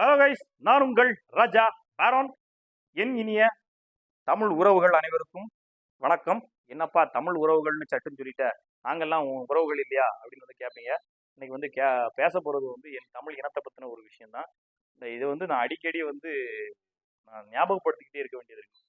Hello guys நான் உங்கள் ராஜா பாரோன் என் இனிய தமிழ் உறவுகள் அனைவருக்கும் வணக்கம். என்னப்பா தமிழ் உறவுகள்னு சட்டுன்னு சொல்லிட்ட? நாங்கெல்லாம் உறவுகள் இல்லையா? அப்படின்னு வந்து கேட்பீங்க இன்னைக்கு வந்து கே பேச போகிறது வந்து என் தமிழ் இனத்தை பற்றின ஒரு விஷயம்தான். இந்த இது வந்து நான் அடிக்கடி வந்து நான் ஞாபகப்படுத்திக்கிட்டே இருக்க வேண்டியது இருக்கு.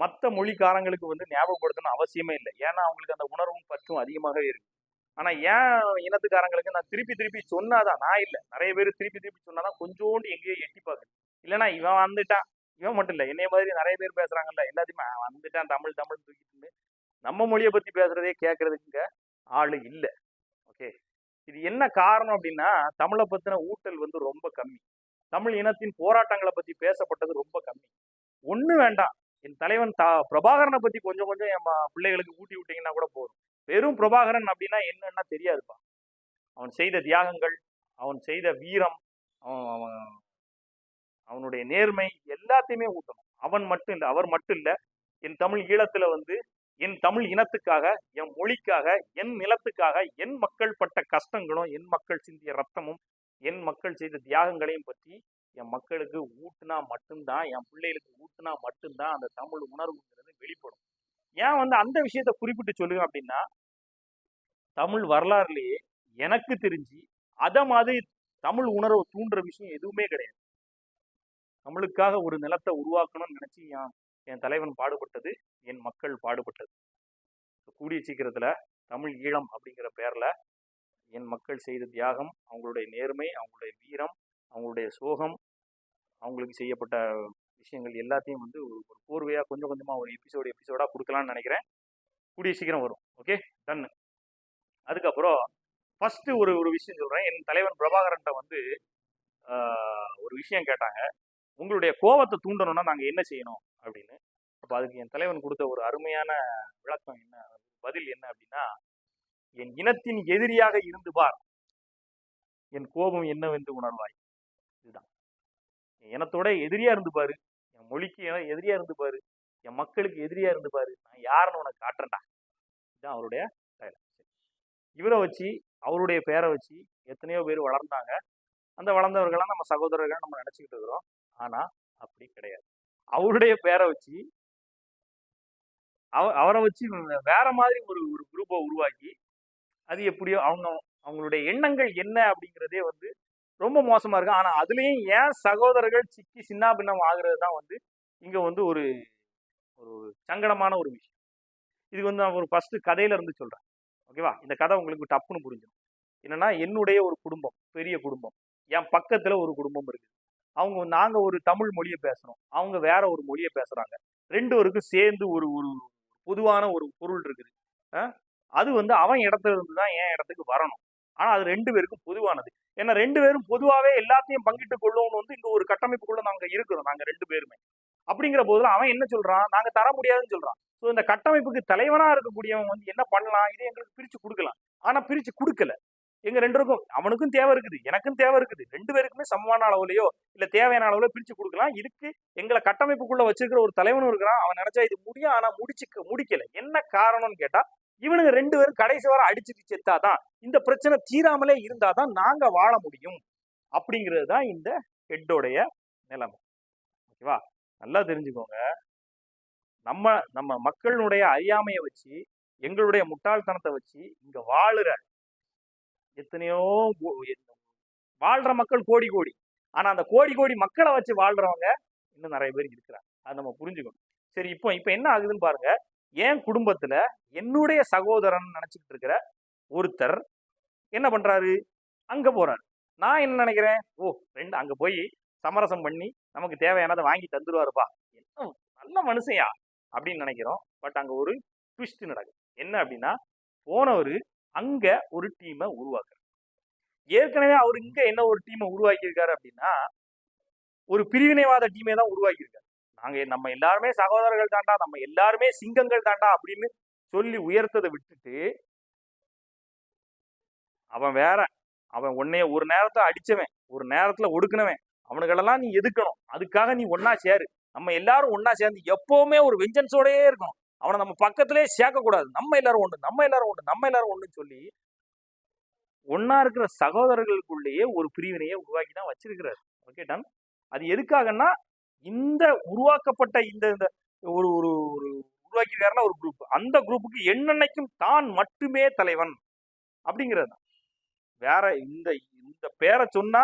மற்ற மொழிக்காரங்களுக்கு வந்து ஞாபகப்படுத்தணும் அவசியமே இல்லை. ஏன்னா அவங்களுக்கு அந்த உணர்வும் பற்றும் அதிகமாகவே இருக்கு. ஆனா ஏன் இனத்துக்காரங்களுக்கு நான் திருப்பி திருப்பி சொன்னாதான்? நான் இல்லை. நிறைய பேர் திருப்பி திருப்பி சொன்னாதான் கொஞ்சோண்டு எங்கேயோ எட்டி பார்க்குது. இல்லைன்னா இவன் வந்துட்டான். இவன் மட்டும் இல்லை. என்னைய மாதிரி நிறைய பேர் பேசுறாங்கல்ல. எல்லாத்தையுமே வந்துட்டான் தமிழ் தமிழ் தூக்கிட்டு நம்ம மொழியை பத்தி பேசுறதே கேட்கறதுக்குங்க ஆளு இல்லை. ஓகே? இது என்ன காரணம் அப்படின்னா தமிழை பத்தின ஊட்டல் வந்து ரொம்ப கம்மி. தமிழ் இனத்தின் போராட்டங்களை பத்தி பேசப்பட்டது ரொம்ப கம்மி. ஒண்ணு வேண்டாம். என் தலைவன் த பிரபாகரனை பத்தி கொஞ்சம் கொஞ்சம் என் பிள்ளைகளுக்கு ஊட்டி விட்டீங்கன்னா கூட போதும். வெறும் பிரபாகரன் அப்படின்னா என்னன்னா தெரியாதுப்பா. அவன் செய்த தியாகங்கள் அவன் செய்த வீரம் அவன் அவன் அவனுடைய நேர்மை எல்லாத்தையுமே ஊட்டணும். அவன் மட்டும் இல்லை அவர் மட்டும் இல்லை என் தமிழ் ஈழத்துல வந்து என் தமிழ் இனத்துக்காக என் மொழிக்காக என் நிலத்துக்காக என் மக்கள் பட்ட கஷ்டங்களும் என் மக்கள் சிந்திய ரத்தமும் என் மக்கள் செய்த தியாகங்களையும் பற்றி என் மக்களுக்கு ஊட்டுனா மட்டும்தான் என் பிள்ளைகளுக்கு ஊட்டுனா மட்டும்தான் அந்த தமிழ் உணர்வுங்கிறது வெளிப்படும். ஏன் வந்து அந்த விஷயத்த குறிப்பிட்டு சொல்லுங்க அப்படின்னா தமிழ் வரலாறுலயே எனக்கு தெரிஞ்சு அதை மாதிரி தமிழ் உணர்வை தூண்டுற விஷயம் எதுவுமே கிடையாது. தமிழுக்காக ஒரு நிலத்தை உருவாக்கணும்னு நினச்சி என் என் தலைவன் பாடுபட்டது என் மக்கள் பாடுபட்டது. கூடிய சீக்கிரத்தில் தமிழ் ஈழம் அப்படிங்கிற பேரில் என் மக்கள் செய்த தியாகம் அவங்களுடைய நேர்மை அவங்களுடைய வீரம் அவங்களுடைய சோகம் அவங்களுக்கு செய்யப்பட்ட விஷயங்கள் எல்லாத்தையும் வந்து ஒரு ஒரு கோர்வையாக கொஞ்சம் கொஞ்சமாக ஒரு எபிசோடு எபிசோடாக கொடுக்கலாம்னு நினைக்கிறேன். கூடிய சீக்கிரம் வரும். ஓகே டன்னு அதுக்கப்புறம் ஃபஸ்ட்டு ஒரு ஒரு விஷயம் சொல்கிறேன் என் தலைவன் பிரபாகரன்ட்ட வந்து ஒரு விஷயம் கேட்டாங்க. உங்களுடைய கோபத்தை தூண்டணும்னா நாங்கள் என்ன செய்யணும் அப்படின்னு. அப்போ அதுக்கு என் தலைவன் கொடுத்த ஒரு அருமையான விளக்கம் என்ன? பதில் என்ன அப்படின்னா என் இனத்தின் எதிரியாக இருந்து பார். என் கோபம் என்னவென்று உணர்வாய். இதுதான். என் இனத்தோட எதிரியா இருந்து பாரு. என் மொழிக்கு என- எதிரியா இருந்து பாரு. என் மக்களுக்கு எதிரியா இருந்து பாரு. நான் யாருன்னு உனக்கு காட்டுறேன்டா. இதுதான் அவருடைய டைலாக் இவரை வச்சு அவருடைய பேரை வச்சு எத்தனையோ பேர் வளர்ந்தாங்க. அந்த வளர்ந்தவர்கள்லாம் நம்ம சகோதரர்கள் நம்ம நினச்சிக்கிட்டு இருக்கிறோம். ஆனால் அப்படி கிடையாது. அவருடைய பேரை வச்சு அவ அவரை வச்சு வேற மாதிரி ஒரு ஒரு குரூப்பை உருவாக்கி அது எப்படியோ அவங்க அவங்களுடைய எண்ணங்கள் என்ன அப்படிங்கிறதே வந்து ரொம்ப மோசமாக இருக்கும். ஆனால் அதுலேயும் ஏன் சகோதரர்கள் சிக்கி சின்னாபின்னம் ஆகுறது தான் வந்து இங்கே வந்து ஒரு ஒரு சங்கடமான ஒரு விஷயம். இது வந்து நான் ஒரு ஃபஸ்ட்டு கதையில இருந்து சொல்றேன். ஓகேவா? இந்த கதை உங்களுக்கு டப்புன்னு புரிஞ்சிடும் என்னன்னா என்னுடைய ஒரு குடும்பம் பெரிய குடும்பம். என் பக்கத்துல ஒரு குடும்பம் இருக்கு. அவங்க நாங்க ஒரு தமிழ் மொழியை பேசுறோம். அவங்க வேற ஒரு மொழியை பேசுறாங்க. ரெண்டு பேருக்கும் சேர்ந்து ஒரு ஒரு பொதுவான ஒரு பொருள் இருக்குது. அது வந்து அவன் இடத்துல இருந்து தான் என் இடத்துக்கு வரணும். ஆனா அது ரெண்டு பேருக்கும் பொதுவானது. ஏன்னா ரெண்டு பேரும் பொதுவாகவே எல்லாத்தையும் பங்கிட்டு கொள்ளும்னு வந்து இங்க ஒரு கட்டமைப்புக்குள்ள நாங்க இருக்கிறோம். நாங்க ரெண்டு பேருமே. அப்படிங்கிற போதுல அவன் என்ன சொல்றான்? நாங்க தர முடியாதுன்னு சொல்றான். ஸோ இந்த கட்டமைப்புக்கு தலைவனா இருக்கக்கூடியவன் வந்து என்ன பண்ணலாம்? இதை எங்களுக்கு பிரிச்சு கொடுக்கலாம். ஆனா பிரிச்சு கொடுக்கல. எங்க ரெண்டுக்கும் அவனுக்கும் தேவை இருக்குது எனக்கும் தேவை இருக்குது. ரெண்டு பேருக்குமே சமமான அளவுலயோ இல்ல தேவையான அளவுல பிரிச்சு கொடுக்கலாம். இதுக்கு எங்களை கட்டமைப்புக்குள்ள வச்சிருக்கிற ஒரு தலைவனும் இருக்கிறான். அவன் நினைச்சா இது முடியும் ஆனா முடிச்சுக்க முடிக்கல. என்ன காரணம்னு கேட்டா இவனுங்க ரெண்டு பேரும் கடைசி வர அடிச்சுட்டு செத்தாதான் இந்த பிரச்சனை தீராமலே இருந்தாதான் நாங்க வாழ முடியும். அப்படிங்கிறது தான் இந்த ஹெட்டோடைய நிலைமை. ஓகேவா? நல்லா தெரிஞ்சுக்கோங்க. நம்ம நம்ம மக்களுடைய அறியாமையை வச்சு எங்களுடைய முட்டாள்தனத்தை வச்சு இங்க வாழுற எத்தனையோ வாழ்ற மக்கள் கோடி கோடி. ஆனா அந்த கோடி கோடி மக்களை வச்சு வாழ்றவங்க இன்னும் நிறைய பேர் இருக்கிறாங்க. அதை நம்ம புரிஞ்சுக்கணும். சரி இப்போ இப்போ என்ன ஆகுதுன்னு பாருங்க. என் குடும்பத்துல என்னுடைய சகோதரன் நினைச்சுக்கிட்டு இருக்கிற ஒருத்தர் என்ன பண்றாரு? அங்க போறாரு. நான் என்ன நினைக்கிறேன்? ஓ ரெண்டு அங்க போய் சமரசம் பண்ணி நமக்கு தேவையானதை வாங்கி தந்துருவாருப்பா. என்ன நல்ல மனுஷன்யா அப்படின்னு நினைக்கிறோம். பட் அங்க ஒரு ட்விஸ்ட் நடக்குது. என்ன அப்படின்னா போனவர் அங்க ஒரு டீமை உருவாக்குறாரு. ஏற்கனவே அவர் இங்க என்ன ஒரு டீமை உருவாக்கியிருக்காரு அப்படின்னா ஒரு பிரிவினைவாத டீமை தான் உருவாக்கியிருக்காரு. நாங்க நம்ம எல்லாருமே சகோதரர்கள் தாண்டா நம்ம எல்லாருமே சிங்கங்கள் தாண்டா அப்படின்னு சொல்லி உயர்த்ததை விட்டுட்டு அவன் வேற. அவன் உன்னைய ஒரு நேரத்தை அடிச்சவன் ஒரு நேரத்துல ஒடுக்குனவன் அவனுங்களெல்லாம் நீ எதுக்கணும்? அதுக்காக நீ ஒன்னா சேரு. நம்ம எல்லாரும் ஒன்னா சேர்ந்து எப்பவுமே ஒரு வெஞ்சன்ஸோடயே இருக்கணும். அவனை நம்ம பக்கத்திலே சேர்க்கக்கூடாது. நம்ம எல்லாரும் ஒன்று நம்ம எல்லாரும் ஒன்று நம்ம எல்லாரும் ஒன்றுன்னு சொல்லி ஒன்னா இருக்கிற சகோதரர்களுக்குள்ளேயே ஒரு பிரிவினையை உருவாக்கி தான் வச்சிருக்கிறாரு. ஓகே டன் அது எதுக்காகன்னா இந்த உருவாக்கப்பட்ட இந்த இந்த ஒரு ஒரு ஒரு உருவாக்கியிருக்காருன்னா ஒரு குரூப் அந்த குரூப்புக்கு என்னென்னைக்கும் தான் மட்டுமே தலைவன் அப்படிங்கிறது தான் வேற இந்த இந்த பேரை சொன்னா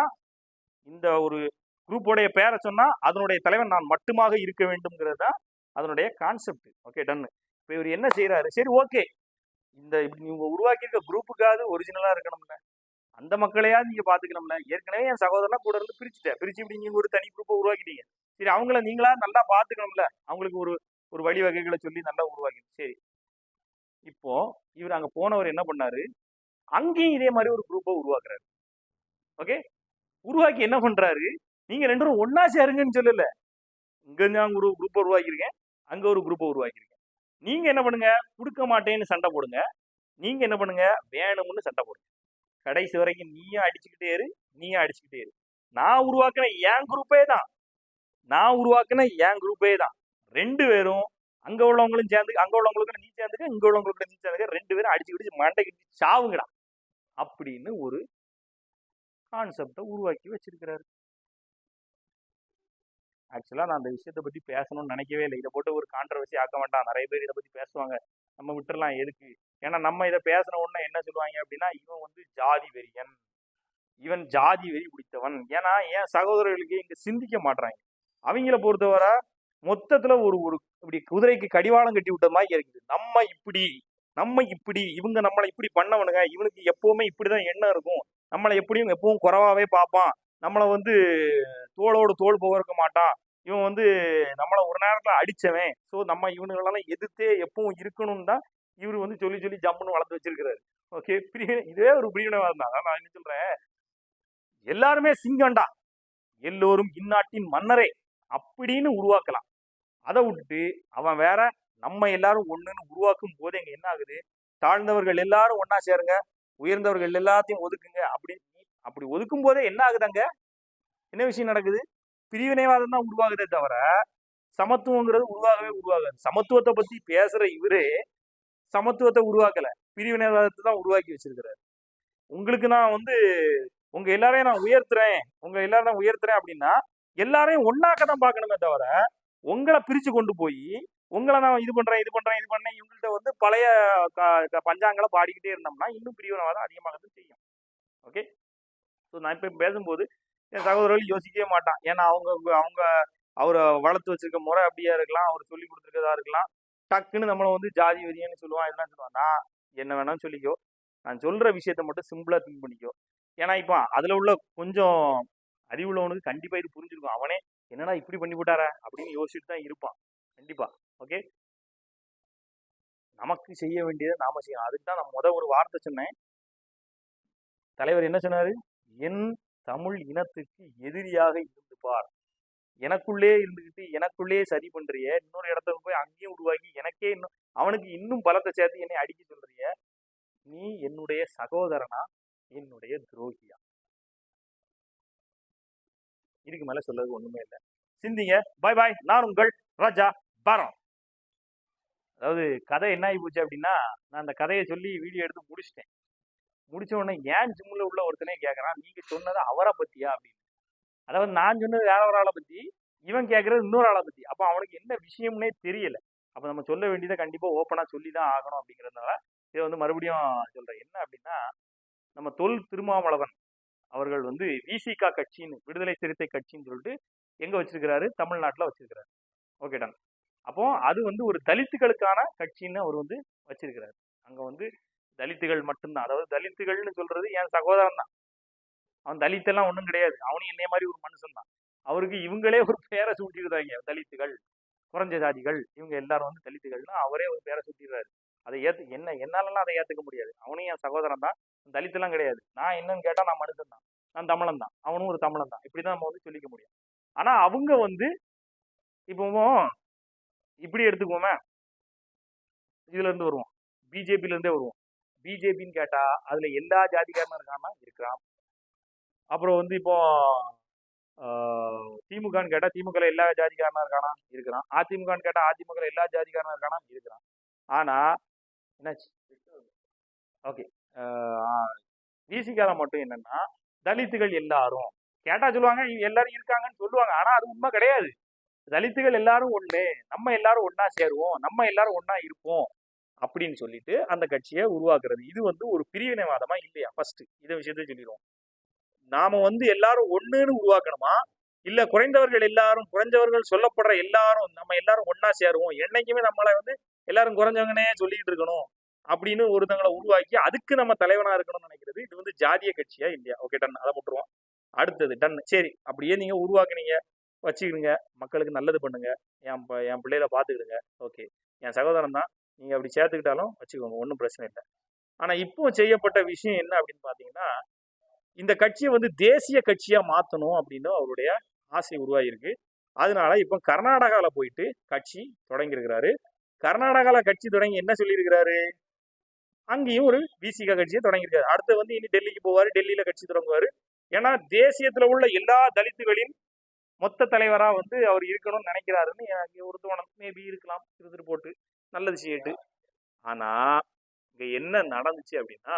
இந்த ஒரு குரூப்போடைய பேரை சொன்னால் அதனுடைய தலைவன் நான் மட்டுமாக இருக்க வேண்டும்ங்கிறது தான் அதனுடைய கான்செப்ட் ஓகே டன்னு இப்போ இவர் என்ன செய்கிறாரு சரி ஓகே இந்த இப்படி நீங்க உருவாக்கியிருக்க குரூப்புக்காவது ஒரிஜினலாக இருக்கணும்ல. அந்த மக்களையாவது நீங்கள் பார்த்துக்கணும்ல ஏற்கனவே என் சகோதரனா கூட இருந்து பிரிச்சுட்டேன். பிரிச்சு இப்படி நீங்கள் ஒரு தனி குரூப்பை உருவாக்கிட்டீங்க. சரி அவங்கள நீங்களா நல்லா பார்த்துக்கணும்ல அவங்களுக்கு ஒரு ஒரு வழிவகைகளை சொல்லி நல்லா உருவாக்கி. சரி. இப்போ இவர் அங்கே போனவர் என்ன பண்ணாரு? அங்கேயும் இதே மாதிரி ஒரு குரூப்பை உருவாக்குறாரு. ஓகே உருவாக்கி என்ன பண்றாரு? நீங்க ரெண்டு பேரும் ஒன்னா சேருங்கன்னு சொல்லல. இங்க நான் ஒரு குரூப்பை உருவாக்கியிருக்கேன். அங்க ஒரு குரூப்பை உருவாக்கியிருக்கேன். நீங்க என்ன பண்ணுங்க? கொடுக்க மாட்டேன்னு சண்டை போடுங்க. நீங்க என்ன பண்ணுங்க? வேணும்னு சண்டை போடுங்க. கடைசி வரைக்கும் நீயும் அடிச்சுக்கிட்டே இரு நீயும் அடிச்சுக்கிட்டே இரு. நான் உருவாக்கின என் குரூப்பே தான். நான் உருவாக்கின என் குரூப்பே தான். ரெண்டு பேரும் அங்க உள்ளவங்களும் சேர்ந்து அங்க உள்ளவங்களுக்கு நீ சேர்ந்துக்க இங்க உள்ளவங்களுக்கு நீ சேர்ந்துக்க ரெண்டு பேரும் அடிச்சு கிடிச்சு மண்டைக்கு சாவுங்கடா. அப்படின்னு ஒரு கான்செப்டை உருவாக்கி வச்சிருக்கிறாரு. ஆக்சுவலாக நான் அந்த விஷயத்தை பற்றி பேசணும்னு நினைக்கவே இல்லை. இதை போட்டு ஒரு கான்ட்ரவர்சி ஆக்க மாட்டான் நிறைய பேர் இதை பற்றி பேசுவாங்க. நம்ம விட்டுறலாம் எதுக்கு? ஏன்னா நம்ம இதை பேசின உடனே என்ன சொல்லுவாங்க அப்படின்னா இவன் வந்து ஜாதி வெறியன். இவன் ஜாதி வெறி பிடித்தவன். ஏன்னா என் சகோதரர்களுக்கு இங்கே சிந்திக்க மாட்றாங்க. அவங்கள பொறுத்தவரை மொத்தத்தில் ஒரு ஒரு இப்படி குதிரைக்கு கடிவாளம் கட்டி விட்ட மாதிரி இருக்குது. நம்ம இப்படி நம்ம இப்படி இவங்க நம்மளை இப்படி பண்ணவனுங்க. இவனுக்கு எப்பவுமே இப்படிதான் எண்ணம் இருக்கும். நம்மளை எப்படியும் எப்பவும் குறைவாவே பார்ப்பான். நம்மளை வந்து தோளோடு தோல் போகிறக்க மாட்டான். இவன் வந்து நம்மளை ஒரு நேரத்தில் அடிச்சவன். ஸோ நம்ம இவனுங்களெல்லாம் எதிர்த்தே எப்பவும் இருக்கணும்னு தான் இவர் வந்து சொல்லி சொல்லி ஜம்முன்னு வளர்த்து வச்சிருக்கிறாரு. ஓகே பிரிவினை இதே ஒரு பிரிவினைவாதம் தான். அதான் நான் என்ன சொல்றேன்? எல்லாருமே சிங்கம்டா. எல்லோரும் இந்நாட்டின் மன்னரே அப்படின்னு உருவாக்கலாம். அதை விட்டுட்டு அவன் வேற நம்ம எல்லாரும் ஒன்றுன்னு உருவாக்கும் போது எங்க என்ன ஆகுது? தாழ்ந்தவர்கள் எல்லாரும் ஒன்னா சேருங்க. உயர்ந்தவர்கள் எல்லாத்தையும் ஒதுக்குங்க. அப்படின்னு அப்படி ஒதுக்கும் போதே என்ன ஆகுதாங்க? என்ன விஷயம் நடக்குது? பிரிவினைவாதம் தான் உருவாகுதே தவிர சமத்துவங்கிறது உருவாகவே உருவாகாது. சமத்துவத்தை பத்தி பேசுற இவரே சமத்துவத்தை உருவாக்கல. பிரிவினைவாதத்தை தான் உருவாக்கி வச்சிருக்கிறாரு. உங்களுக்கு நான் வந்து உங்க எல்லாரையும் நான் உயர்த்துறேன். உங்க எல்லாரும் நான் உயர்த்துறேன் அப்படின்னா எல்லாரையும் ஒன்னாக்க தான் பார்க்கணுமே தவிர உங்களை பிரிச்சு கொண்டு போய் உங்களை நான் இது பண்றேன் இது பண்றேன் இது பண்ணேன் இவங்கள்ட்ட வந்து பழைய க- பஞ்சாங்களை பாடிக்கிட்டே இருந்தோம்னா இன்னும் பிரிவினவாதம் அதிகமாக செய்யும். ஓகே ஸோ நான் இப்போ பேசும்போது என் சகோதரர்கள் யோசிக்கவே மாட்டான். ஏன்னா அவங்க அவங்க அவரை வளர்த்து வச்சிருக்க முறை அப்படியா இருக்கலாம் அவர் சொல்லி கொடுத்துருக்கதா இருக்கலாம். டக்குன்னு நம்மளை வந்து ஜாதி வெறியன்னு சொல்லுவான் இதெல்லாம் சொல்லுவான். நான் என்ன வேணாலும் சொல்லிக்கோ. நான் சொல்ற விஷயத்த மட்டும் சிம்பிளா திங்க் பண்ணிக்கோ. ஏன்னா இப்போ அதுல உள்ள கொஞ்சம் அறிவுள்ளவனுக்கு கண்டிப்பா இது புரிஞ்சிருக்கும். அவனே என்னடா இப்படி பண்ணி போட்டாரா அப்படின்னு யோசிச்சுட்டு தான் இருப்பான். கண்டிப்பா. ஓகே? நமக்கு செய்ய வேண்டியதை நாம செய்யணும். அதுக்கு தான் நான் முத ஒரு வார்த்தை சொன்னேன். தலைவர் என்ன சொன்னாரு? என் தமிழ் இனத்துக்கு எதிரியாக இருந்து பார். எனக்குள்ளே இருந்துகிட்டு எனக்குள்ளே சரி பண்றிய இன்னொரு இடத்துக்கு போய் அங்கேயும் உருவாக்கி எனக்கே இன்னும் அவனுக்கு இன்னும் பலத்தை சேர்த்து என்னை அடிக்க சொல்றிய நீ என்னுடைய சகோதரனா? என்னுடைய துரோகியா? இதுக்கு மேல சொல்றது ஒண்ணுமே இல்லை. சிந்திங்க. பாய் பாய் நான் உங்கள் ராஜா பாரம் அதாவது கதை என்ன ஆகி போச்சு அப்படின்னா நான் அந்த கதையை சொல்லி வீடியோ எடுத்து முடிச்சிட்டேன். முடிச்ச உடனே ஏன் ஜிம்ல உள்ள ஒருத்தனே கேட்கறான் நீங்க சொன்னதை அவரை பத்தியா? அப்படின்னு. அதாவது நான் சொன்னது வேற ஒரு ஆளை பத்தி இவன் கேட்கறது இன்னொரு ஆளை பத்தி. அப்போ அவனுக்கு என்ன விஷயம்னே தெரியல. அப்ப நம்ம சொல்ல வேண்டியதை கண்டிப்பா ஓப்பனா சொல்லி தான் ஆகணும் அப்படிங்கறதுனால இதை வந்து மறுபடியும் சொல்றேன். என்ன அப்படின்னா நம்ம தொல் திருமாவளவன் அவர்கள் வந்து விசிகா கட்சின்னு விடுதலை சிறுத்தை கட்சின்னு சொல்லிட்டு எங்க வச்சிருக்கிறாரு? தமிழ்நாட்டில் வச்சிருக்கிறாரு. ஓகே டன் அப்போ அது வந்து ஒரு தலித்துகளுக்கான கட்சின்னு அவர் வந்து வச்சிருக்கிறாரு. அங்க வந்து தலித்துகள் மட்டும்தான். அதாவது தலித்துகள்னு சொல்றது என் சகோதரன் தான். அவன் தலித்தெல்லாம் ஒன்றும் கிடையாது. அவனும் என்னைய மாதிரி ஒரு மனுஷன் தான். அவருக்கு இவங்களே ஒரு பேரை சூட்டிடுறாங்க தலித்துகள் குறைஞ்ச ஜாதிகள். இவங்க எல்லாரும் வந்து தலித்துகள்னு அவரே ஒரு பேரை சூட்டிடுறாரு. அதை ஏத்து என்ன என்னாலலாம் அதை ஏத்துக்க முடியாது. அவனும் என் சகோதரன் தான். தலித்தெல்லாம் கிடையாது. நான் என்னன்னு கேட்டா நான் மனுஷன் தான். நான் தமிழன் தான். அவனும் ஒரு தமிழன் தான். இப்படிதான் நம்ம வந்து சொல்லிக்க முடியும். ஆனா அவங்க வந்து இப்போ இப்படி எடுத்துக்கோமே இதுல இருந்து வருவோம். பிஜேபில இருந்தே வருவோம். பிஜேபின்னு கேட்டா அதுல எல்லா ஜாதிக்காரனும் இருக்கானா இருக்கிறான் அப்புறம் வந்து இப்போ திமுகன்னு கேட்டா திமுக எல்லா ஜாதிக்காரனா இருக்கானா? இருக்கிறான். அதிமுகன்னு கேட்டா அதிமுக எல்லா ஜாதிக்காரனா இருக்கானா? இருக்கிறான். ஆனா என்னாச்சு? ஓகே. விசிகால மட்டும் என்னன்னா தலித்துகள் எல்லாரும். கேட்டா சொல்லுவாங்க எல்லாரும் இருக்காங்கன்னு சொல்லுவாங்க. ஆனா அது உண்மை கிடையாது. தலித்துகள் எல்லாரும் ஒண்ணு நம்ம எல்லாரும் ஒன்னா சேருவோம் நம்ம எல்லாரும் ஒன்னா இருப்போம் அப்படின்னு சொல்லிட்டு அந்த கட்சியை உருவாக்குறது. இது வந்து ஒரு பிரிவினைவாதமா இல்லையா? ஃபர்ஸ்ட் இதை விஷயத்த சொல்லிடுவோம். நாம வந்து எல்லாரும் ஒண்ணுன்னு உருவாக்கணுமா? இல்ல குறைந்தவர்கள் எல்லாரும் குறைஞ்சவர்கள் சொல்லப்படுற எல்லாரும் நம்ம எல்லாரும் ஒன்னா சேருவோம்? என்னைக்குமே நம்மளை வந்து எல்லாரும் குறைஞ்சவங்கனே சொல்லிட்டு இருக்கணும் அப்படின்னு ஒருத்தங்களை உருவாக்கி அதுக்கு நம்ம தலைவனா இருக்கணும்னு நினைக்கிறது. இது வந்து ஜாதிய கட்சியா இல்லையா? ஓகே டன் அதை போட்டுருவோம். அடுத்தது டன் சரி அப்படியே நீங்க உருவாக்குனீங்க. வச்சுக்கிடுங்க. மக்களுக்கு நல்லது பண்ணுங்க. என் ப- என் பிள்ளையில பார்த்துக்கிடுங்க. ஓகே. என் சகோதரன் தான். நீங்க அப்படி சேர்த்துக்கிட்டாலும் வச்சுக்கோங்க. ஒன்றும் பிரச்சனை இல்லை. ஆனா இப்போ செய்யப்பட்ட விஷயம் என்ன அப்படின்னு பாத்தீங்கன்னா இந்த கட்சியை வந்து தேசிய கட்சியா மாத்தணும் அப்படின்னு அவருடைய ஆசை உருவாகிருக்கு அதனால இப்போ கர்நாடகாவில் போயிட்டு கட்சி தொடங்கியிருக்கிறாரு. கர்நாடகாவில் கட்சி தொடங்கி என்ன சொல்லியிருக்கிறாரு? அங்கேயும் ஒரு பிசிக கட்சியை தொடங்கியிருக்காரு. அடுத்து வந்து இனி டெல்லிக்கு போவார். டெல்லியில் கட்சி தொடங்குவார். ஏன்னா தேசியத்தில் உள்ள எல்லா தலித்துகளின் மொத்த தலைவரா வந்து அவர் இருக்கணும்னு நினைக்கிறாருன்னு எனக்கு ஒரு தோணம் மேபி இருக்கலாம் இருந்துட்டு போட்டு நல்லது செய்யட்டு. ஆனா இங்க என்ன நடந்துச்சு அப்படின்னா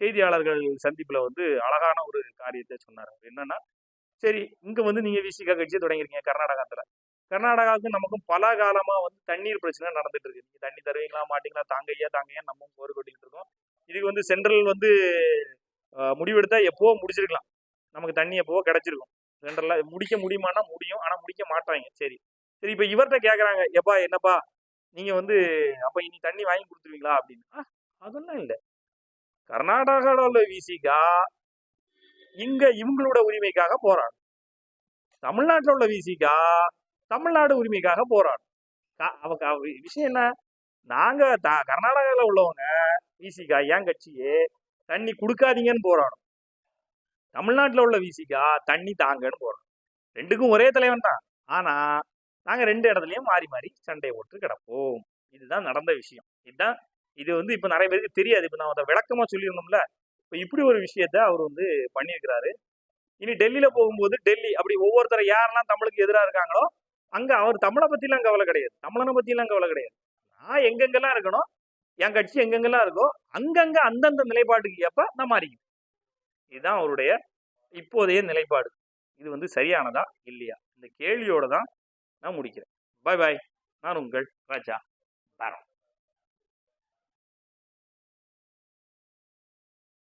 செய்தியாளர்கள் சந்திப்புல வந்து அழகான ஒரு காரியத்தை சொன்னார். அவர் என்னன்னா சரி இங்க வந்து நீங்க விசிகா கட்சியை தொடங்கிருக்கீங்க கர்நாடகாத்துல. கர்நாடகாவுக்கு நமக்கும் பல காலமா வந்து தண்ணீர் பிரச்சனை நடந்துட்டு இருக்கு. நீங்க தண்ணி தருவீங்களா மாட்டீங்களா தாங்கையா தாங்கையா நம்ம போர் கொட்டிக்கிட்டு இருக்கோம். இதுக்கு வந்து சென்ட்ரல் வந்து முடிவெடுத்தா எப்போ முடிச்சிருக்கலாம். நமக்கு தண்ணி எப்போ கிடைச்சிருக்கும். சென்ட்ரல்ல முடிக்க முடியுமானா முடியும். ஆனா முடிக்க மாட்டாங்க சரி. சரி இப்ப இவர்கிட்ட கேக்குறாங்க எப்பா என்னப்பா? நீங்க வந்து அப்ப இனி தண்ணி வாங்கி கொடுத்துருவீங்களா? அப்படின்னு. அதெல்லாம் இல்ல. கர்நாடகாவில் உள்ள விசிகா இங்க இவங்களோட உரிமைக்காக போராடும் தமிழ்நாட்டில் உள்ள விசிகா தமிழ்நாடு உரிமைக்காக போராடும் கா- விஷயம் என்ன? நாங்க த- கர்நாடகாவில் உள்ளவங்க விசிகா ஏன் கட்சியே தண்ணி கொடுக்காதீங்கன்னு போராடும். தமிழ்நாட்டில் உள்ள விசிகா தண்ணி தாங்கன்னு போராடும் ரெண்டுக்கும் ஒரே தலைவன் தான். ஆனா நாங்க ரெண்டு இடத்துலயும் மாறி மாறி சண்டையை போட்டு கிடப்போம். இதுதான் நடந்த விஷயம். இதுதான் இது வந்து இப்போ நிறைய பேருக்கு தெரியாது. இப்போ நான் அதை விளக்கமா சொல்லியிருந்தோம்ல. இப்போ இப்படி ஒரு விஷயத்த அவர் வந்து பண்ணியிருக்கிறாரு. இனி டெல்லியில போகும்போது டெல்லி அப்படி ஒவ்வொருத்தர் யாரெல்லாம் தமிழுக்கு எதிராக இருக்காங்களோ அங்கே அவர் தமிழை பற்றிலாம் கவலை கிடையாது. தமிழனை பற்றிலாம் கவலை கிடையாது. நான் எங்கெங்கெல்லாம் இருக்கணும் என் கட்சி எங்கெங்கெல்லாம் இருக்கோ அங்கங்கே அந்தந்த நிலைப்பாட்டுக்கு ஏற்ப நான் மாறிக்கிறேன் இதுதான் அவருடைய இப்போதைய நிலைப்பாடு. இது வந்து சரியானதா இல்லையா? இந்த கேள்வியோடு தான் நான் முடிக்கிறேன். பாய் பாய் நான் உங்கள் ராஜா.